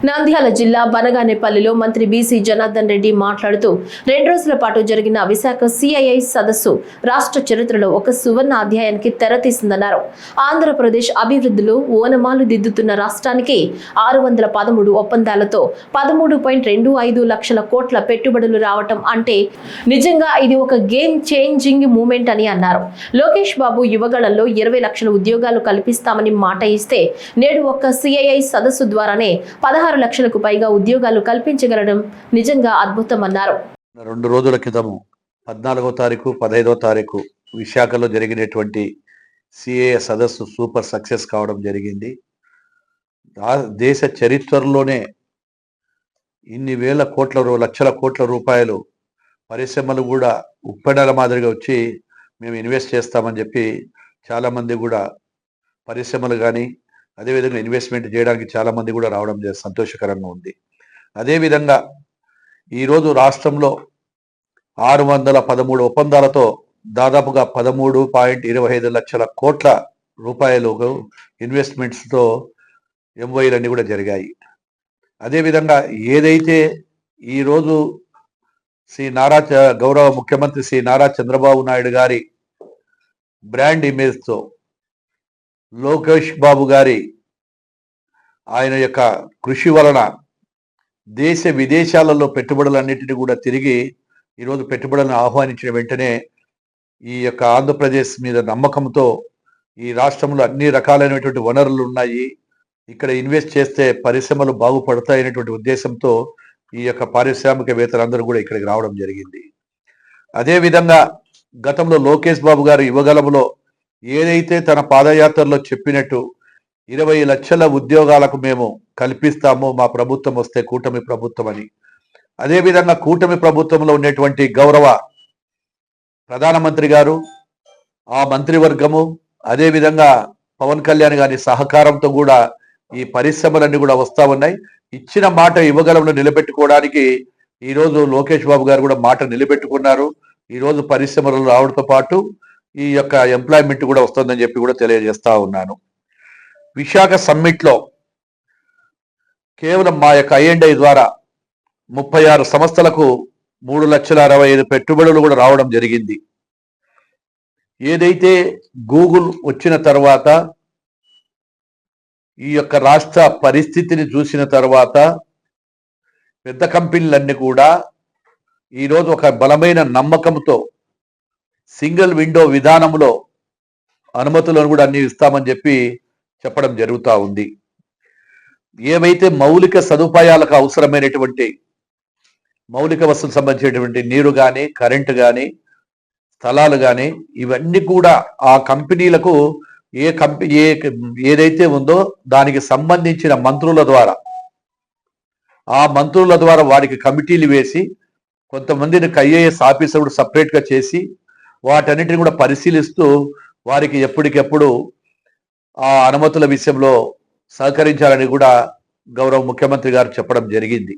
నంద్యాల జిల్లా బనగానేపల్లిలో మంత్రి బీసీ జనార్దన్ రెడ్డి మాట్లాడుతూ రెండు రోజుల పాటు జరిగిన విశాఖ సిఐఐ సదస్సు రాష్ట్ర చరిత్రలో ఒక సువర్ణ అధ్యాయానికి తెరతీసిందన్నారు. ఆంధ్రప్రదేశ్ అభివృద్ధిలో ఓనమాలు దిద్దుతున్న రాష్ట్రానికి ఆరు వందల పదమూడు ఒప్పందాలతో పదమూడు పాయింట్ రెండు ఐదు లక్షల కోట్ల పెట్టుబడులు రావటం అంటే నిజంగా ఇది ఒక గేమ్ చేంజింగ్ మూమెంట్ అని అన్నారు. లోకేష్ బాబు యువగళంలో ఇరవై లక్షల ఉద్యోగాలు కల్పిస్తామని మాట ఇస్తే నేడు ఒక సిఐఐ సదస్సు ద్వారానే పదహారు లక్షలకు పైగా ఉద్యోగాలు కల్పించగలడం నిజంగా అద్భుతమన్నారు. రెండు రోజుల క్రితము పద్నాలుగో తారీఖు పదహైదో తారీఖు విశాఖలో జరిగినటువంటి సిఏ సదస్సు సూపర్ సక్సెస్ కావడం జరిగింది. దేశ చరిత్రలోనే ఇన్ని వేల కోట్ల లక్షల కోట్ల రూపాయలు పరిశ్రమలు కూడా ఉప్పెడల మాదిరిగా వచ్చి మేము ఇన్వెస్ట్ చేస్తామని చెప్పి చాలామంది కూడా పరిశ్రమలు కానీ అదేవిధంగా ఇన్వెస్ట్మెంట్ చేయడానికి చాలామంది కూడా రావడం సంతోషకరంగా ఉంది. అదేవిధంగా ఈరోజు రాష్ట్రంలో ఆరు వందల పదమూడు ఒప్పందాలతో దాదాపుగా పదమూడు పాయింట్ ఇరవై ఐదు లక్షల కోట్ల రూపాయలు ఇన్వెస్ట్మెంట్స్తో ఎంవైలన్నీ కూడా జరిగాయి. అదేవిధంగా ఏదైతే ఈరోజు శ్రీ నారా చ- గౌరవ ముఖ్యమంత్రి శ్రీ నారా చంద్రబాబు నాయుడు గారి బ్రాండ్ ఇమేజ్తో లోకేష్ బాబు గారి ఆయన యొక్క కృషి వలన దేశ విదేశాలలో పెట్టుబడులన్నింటినీ కూడా తిరిగి ఈరోజు పెట్టుబడులను ఆహ్వానించిన వెంటనే ఈ యొక్క ఆంధ్రప్రదేశ్ మీద నమ్మకంతో ఈ రాష్ట్రంలో అన్ని రకాలైనటువంటి వనరులు ఉన్నాయి. ఇక్కడ ఇన్వెస్ట్ చేస్తే పరిశ్రమలు బాగుపడతాయనేటువంటి ఉద్దేశంతో ఈ యొక్క పారిశ్రామికవేత్తలందరూ కూడా ఇక్కడికి రావడం జరిగింది. అదేవిధంగా గతంలో లోకేష్ బాబు గారు యువగలంలో ఏదైతే తన పాదయాత్రలో చెప్పినట్టు ఇరవై లక్షల ఉద్యోగాలకు మేము కల్పిస్తాము మా ప్రభుత్వం వస్తే కూటమి ప్రభుత్వం అని. అదేవిధంగా కూటమి ప్రభుత్వంలో ఉండేటువంటి గౌరవ ప్రధానమంత్రి గారు ఆ మంత్రివర్గము అదేవిధంగా పవన్ కళ్యాణ్ గారి సహకారంతో కూడా ఈ పరిశ్రమలన్నీ కూడా వస్తూ ఉన్నాయి. ఇచ్చిన మాట ఇవ్వగలంలో నిలబెట్టుకోవడానికి ఈరోజు లోకేష్ బాబు గారు కూడా మాట నిలబెట్టుకున్నారు. ఈ రోజు పరిశ్రమలు రావడంతో పాటు ఈ యొక్క ఎంప్లాయ్మెంట్ కూడా వస్తుందని చెప్పి కూడా తెలియజేస్తా ఉన్నాను. విశాఖ సమ్మిట్లో కేవలం మా యొక్క ఐఎండ్ఐ ద్వారా ముప్పై ఆరు సంస్థలకు మూడు లక్షల అరవై ఐదు పెట్టుబడులు కూడా రావడం జరిగింది. ఏదైతే గూగుల్ వచ్చిన తర్వాత ఈ యొక్క రాష్ట్ర పరిస్థితిని చూసిన తర్వాత పెద్ద కంపెనీలన్నీ కూడా ఈరోజు ఒక బలమైన నమ్మకంతో సింగిల్ విండో విధానంలో అనుమతులను కూడా అన్ని ఇస్తామని చెప్పి చెప్పడం జరుగుతూ ఉంది. ఏవైతే మౌలిక సదుపాయాలకు అవసరమైనటువంటి మౌలిక వస్తువులకు సంబంధించినటువంటి నీరు కానీ కరెంటు కానీ స్థలాలు కానీ ఇవన్నీ కూడా ఆ కంపెనీలకు ఏ కంపెనీ ఏ ఏదైతే ఉందో దానికి సంబంధించిన మంత్రుల ద్వారా ఆ మంత్రుల ద్వారా వారికి కమిటీలు వేసి కొంతమందిని ఐఏఎస్ ఆఫీసర్ సపరేట్గా చేసి వాటన్నిటిని కూడా పరిశీలిస్తూ వారికి ఎప్పటికెప్పుడు ఆ అనుమతుల విషయంలో సహకరించాలని కూడా గౌరవ ముఖ్యమంత్రి గారు చెప్పడం జరిగింది.